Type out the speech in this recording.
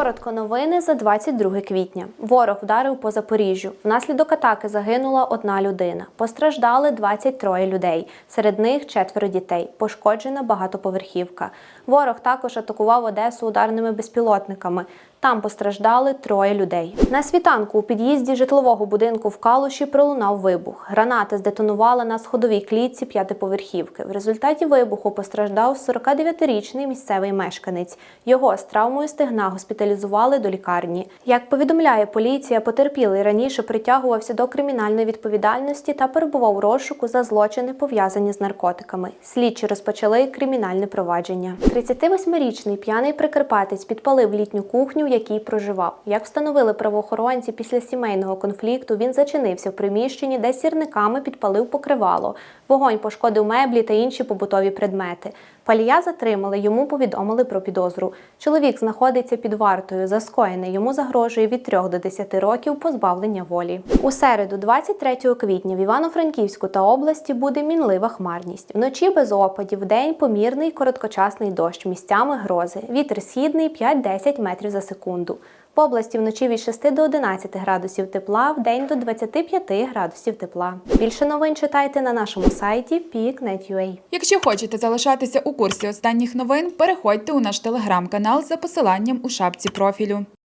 Коротко новини за 22 квітня. Ворог вдарив по Запоріжжю. Внаслідок атаки загинула одна людина. Постраждали 23 людей. Серед них четверо дітей. Пошкоджена багатоповерхівка. Ворог також атакував Одесу ударними безпілотниками. Там постраждали троє людей. На світанку у під'їзді житлового будинку в Калуші пролунав вибух. Граната здетонувала на сходовій клітці п'ятиповерхівки. В результаті вибуху постраждав 49-річний місцевий мешканець. Його з травмою стегна госпіталізували до лікарні. Як повідомляє поліція, потерпілий раніше притягувався до кримінальної відповідальності та перебував у розшуку за злочини, пов'язані з наркотиками. Слідчі розпочали кримінальне провадження. 38-річний п'яний прикарпатець підпалив літню кухню, в якій проживав. Як встановили правоохоронці після сімейного конфлікту, він зачинився в приміщенні, де сірниками підпалив покривало. Вогонь пошкодив меблі та інші побутові предмети. Палія затримали, йому повідомили про підозру. Чоловік знаходиться під вартою. За скоєне йому загрожує від 3 до 10 років позбавлення волі. У середу, 23 квітня, в Івано-Франківську та області буде мінлива хмарність. Вночі без опадів, вдень помірний короткочасний дощ, місцями грози. Вітер східний 5-10 метрів за секунду. В області вночі від 6 до 11 градусів тепла, в день до 25 градусів тепла. Більше новин читайте на нашому сайті peak.net.ua. Якщо хочете залишатися у курсі останніх новин, переходьте у наш телеграм-канал за посиланням у шапці профілю.